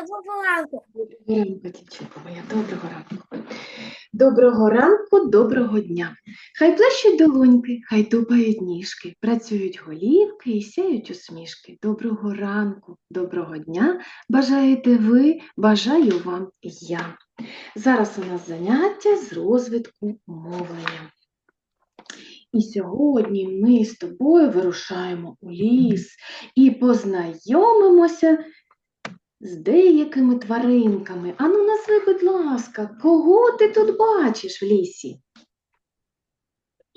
Доброго ранку. Доброго ранку, дівчинко моя, доброго ранку. Доброго ранку, доброго дня. Хай плещуть долоньки, хай тупають ніжки, працюють голівки і сяють усмішки. Доброго ранку, доброго дня. Бажаєте ви, бажаю вам я. Зараз у нас заняття з розвитку мовлення. І сьогодні ми з тобою вирушаємо у ліс і познайомимося з деякими тваринками. Ану, назви, будь ласка, кого ти тут бачиш в лісі?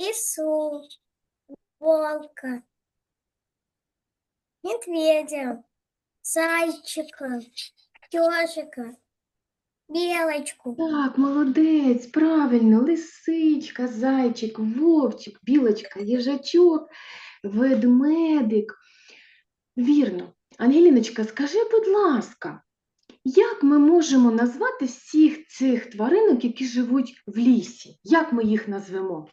Ису, волка, медведя, зайчика, ежика, белочку, Так, молодець, правильно, лисичка, зайчик, вовчик, білочка, їжачок, ведмедик. Вірно. Ангеліночка, скажи, будь ласка, як ми можемо назвати всіх цих тваринок, які живуть в лісі? Як ми їх назвемо?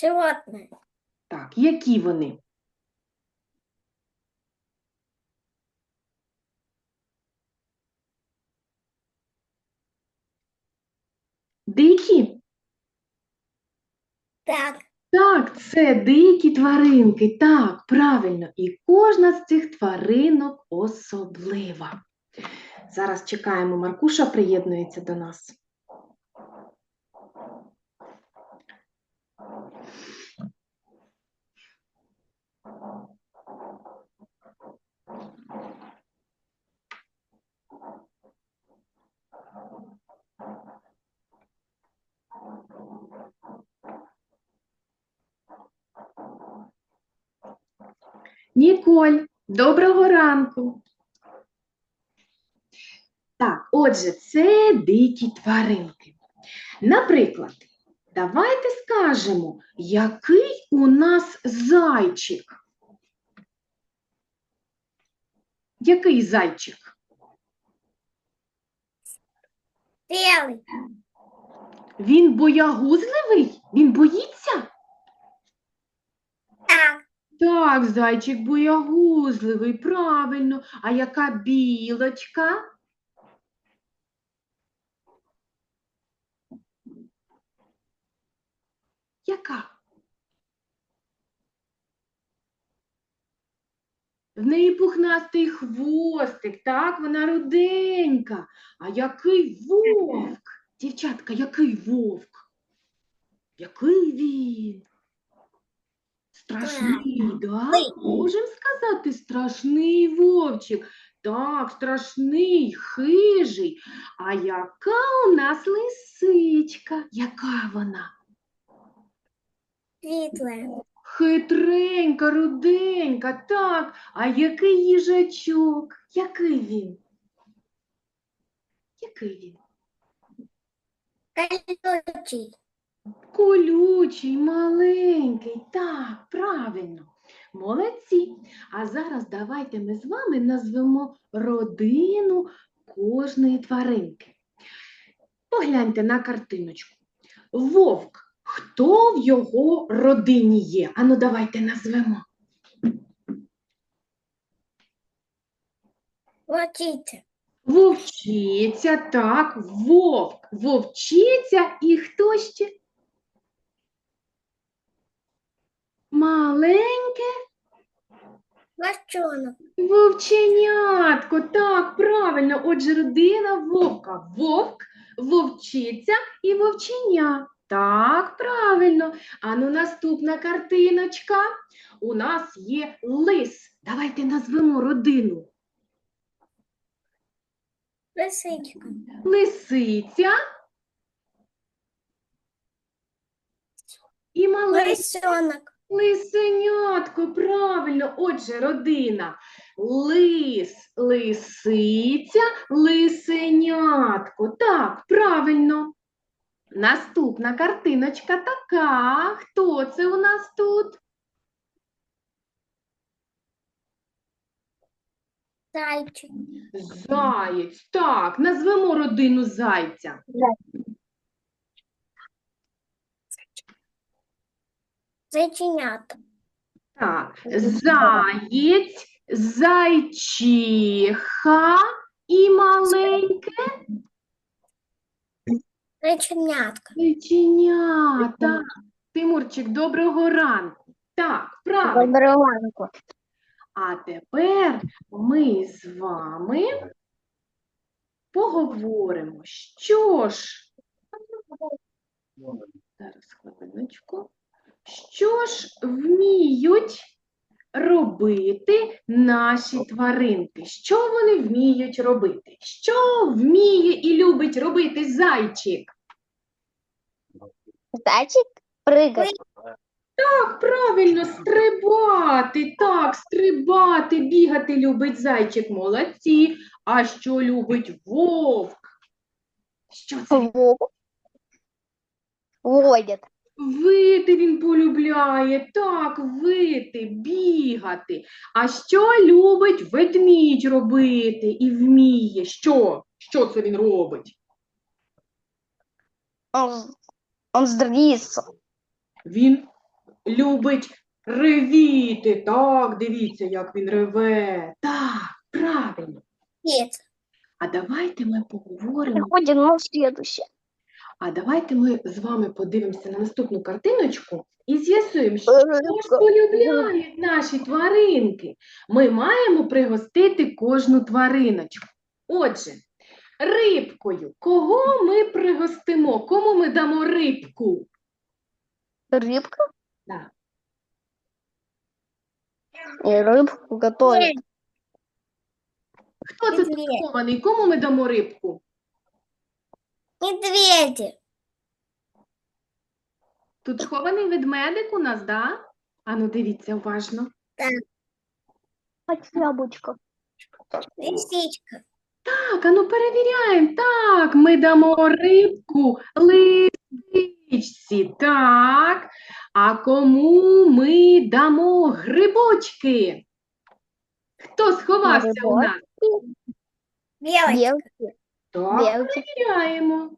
животное, Так, які вони? Дикі? так, Так, це дикі тваринки. Так, правильно. І кожна з цих тваринок особлива. Зараз чекаємо, Маркуша приєднується до нас. Ніколь, доброго ранку. Так, отже, це дикі тваринки. Наприклад, давайте скажемо, який у нас зайчик. Який зайчик? белый, Він боягузливий? Він боїться? так, Так, зайчик боягузливий, правильно. А яка білочка? Яка? В неї пухнастий хвостик, так, вона руденька. А який вовк? Дівчатка, який вовк? Який він? Страшний, да? Можемо сказати, страшний вовчик. Так, страшний, хижий. А яка у нас лисичка? Яка вона? светлая, Хитренька, руденька, так. А який їжачок? Який він? Який він? колючий, Колючий, маленький, так, правильно. Молодці. А зараз давайте ми з вами назвемо родину кожної тваринки. Погляньте на картиночку. Вовк. Хто в його родині є? Ану, давайте назвемо. волчица, Вовчиця, так, вовк, вовчиця і хто ще? Маленьке лошонок, вовченятко, так, правильно. Отже, родина вовка. Вовк, вовчиця і вовченя. Так, правильно. Ану, наступна картиночка. У нас є лис. Давайте назвемо родину. лисичка, Лисиця і маленька. лисенок, Лисенятко, правильно. Отже, родина. Лис, лисиця, лисенятко. Так, правильно. Наступна картиночка така. Хто це у нас тут? зайчик, Заєць. Так, назвемо родину зайця. Зайченята, Так, заєць, зайчиха і маленьке Зайченятка. зайченя. Так, Тимурчик, доброго ранку. Так, правильно. Доброго ранку. А тепер ми з вами поговоримо, що ж, зараз хвилиночку, що ж вміють робити наші тваринки? Що вони вміють робити? Що вміє і любить робити зайчик? Зайчик прыгать. Так, правильно, стрибати, так, стрибати, бігати любить зайчик, молодці. А що любить вовк? Що це? він? Волк. Вити він полюбляє, так, вити, бігати. А що любить ведмідь робити і вміє? Що? Що це він робить? Он, он. Він любить ревіти. Так, дивіться, як він реве. Так, правильно. Нет. А давайте ми поговоримо. Переходим на следующее. А давайте ми з вами подивимося на наступну картиночку і з'ясуємо, що ж полюбляють наші тваринки. Ми маємо пригостити кожну твариночку. Отже, рибкою. Кого ми пригостимо? Кому ми дамо рибку? Рыбка. Да. И рыбку готовят. Хто це схований? Кому ми дамо рибку? Медведи. Тут схований ведмедик у нас, да? Ану, дивіться уважно. Яблочко. Лисичка. Так, а ну перевіряємо. Так, ми дамо рибку лисичці. Так. А кому ми дамо грибочки? Хто сховався у нас? Белочка. Так, перевіряємо.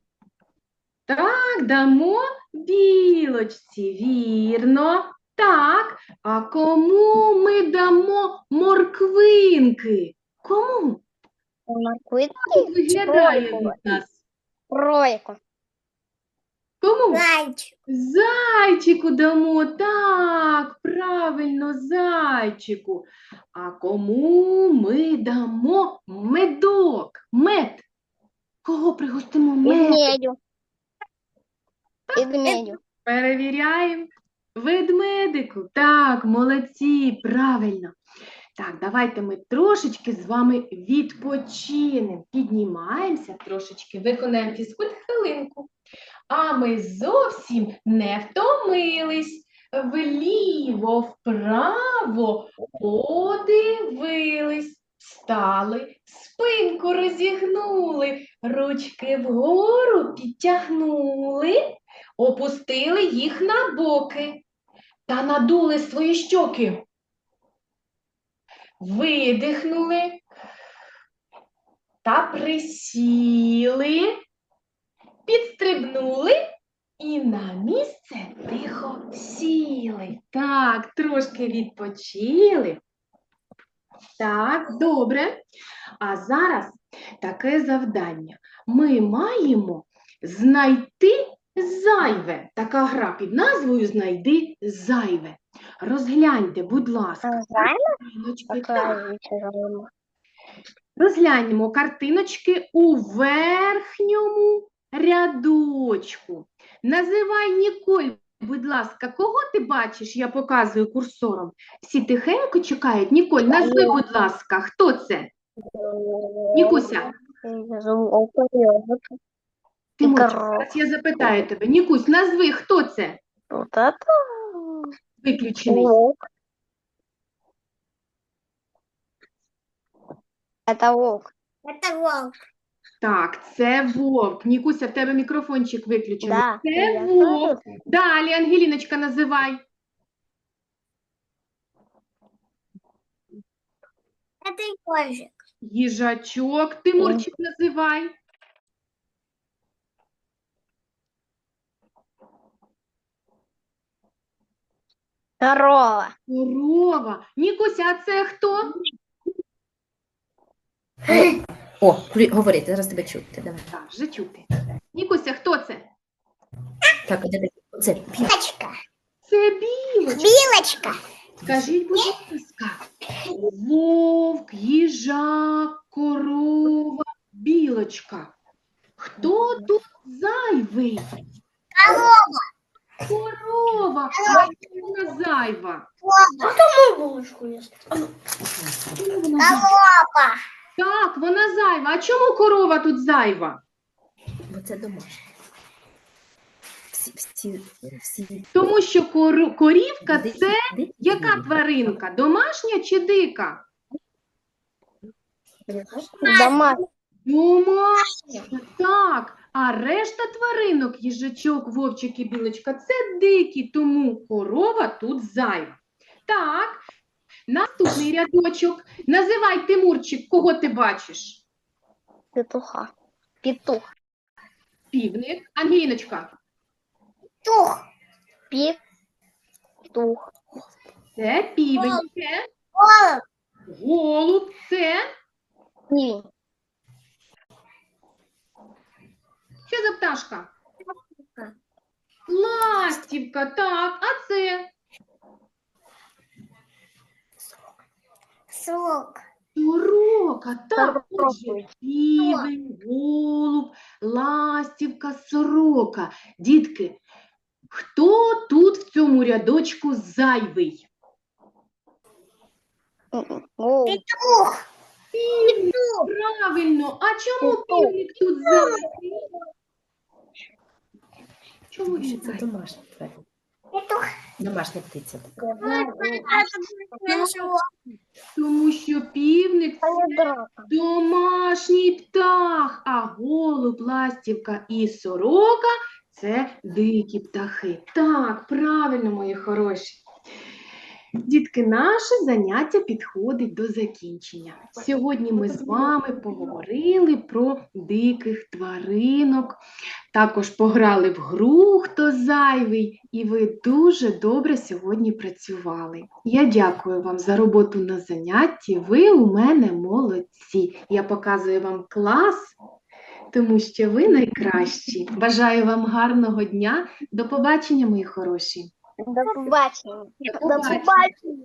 Так, дамо білочці, вірно. Так, а кому ми дамо морквинки? Кому? Морквинки. Виглядає у нас? Тройку. Кому? Зайчик. Зайчику дамо, так, правильно, зайчику. А кому ми дамо медок? Мед. Кого пригостимо мед? Медведю. Медведю. Перевіряємо. Ведмедику. Так, молодці, правильно. Так, давайте ми трошечки з вами відпочинемо. Піднімаємося трошечки, виконаємо фізкульт хвилинку. А ми зовсім не втомились. Вліво, вправо подивились, встали, спинку розігнули, ручки вгору підтягнули, опустили їх на боки та надули свої щоки. Видихнули та присіли, підстрибнули і на місце тихо сіли. Так, трошки відпочили. Так, добре. А зараз таке завдання. Ми маємо знайти зайве. Така гра під назвою Знайди зайве. Розгляньте, будь ласка, картиночки. Так, Розгляньмо картиночки у верхньому рядочку. Називай Ніколь, будь ласка, кого ти бачиш? Я показую курсором. Всі тихенько чекають. Ніколь, назви, будь ласка, хто це? Нікуся. Тимурчик, корова. зараз я запитаю тебе. Нікусь, назви, хто це? Вот это Виключений. волк. Это волк. Это волк. Так, це вовк. Нікуся, в тебе мікрофончик виключений. Да. Це я вовк. знаю. Далі, Ангеліночка, називай. Это ежик. Їжачок, Тимурчик, називай. Корова. Корова. Нікуся, а це хто? О, говори, зараз тебе чути. Давай. Так, вже чути. Нікуся, хто це? Так, а де ти? Оце білочка. Білочка. Це білочка. Білочка. Скажіть, будь ласка, вовк, їжак, корова, білочка. Хто тут зайвий? Корова. Корова. А чому вона зайва? Корова. Так, вона зайва. А чому корова тут зайва? Бо це домашня. Всі, всі, всі. Тому що кору- корівка Ди- це ди- яка ди- тваринка? Домашня чи дика? Домашня. Домашня, так. А решта тваринок, їжачок, вовчик і білочка, це дикі, тому корова тут зайва. Так, наступний рядочок. Називай Тимурчик, кого ти бачиш? Петуха. Петух. Півник. Ангеліночка, Тух. Петух. це півень, це Голубь. голуб, це Півень. що за пташка? Ластівка, так, а це Срок. сорока, так, отже, півень, голуб, ластівка, сорока. Дітки, хто тут в цьому рядочку зайвий? Петух. Півник, правильно. А чому півник тут зайвий? Чому він зайвий? Домашня птиця. Тому що півник це домашній птах, а голуб, ластівка і сорока це дикі птахи. Так, правильно, мої хороші. Дітки, наше заняття підходить до закінчення. Сьогодні ми з вами поговорили про диких тваринок, також пограли в гру, хто зайвий, і ви дуже добре сьогодні працювали. Я дякую вам за роботу на занятті. Ви у мене молодці. Я показую вам клас, тому що ви найкращі. Бажаю вам гарного дня. До побачення, мої хороші. До побачення. До До побачення.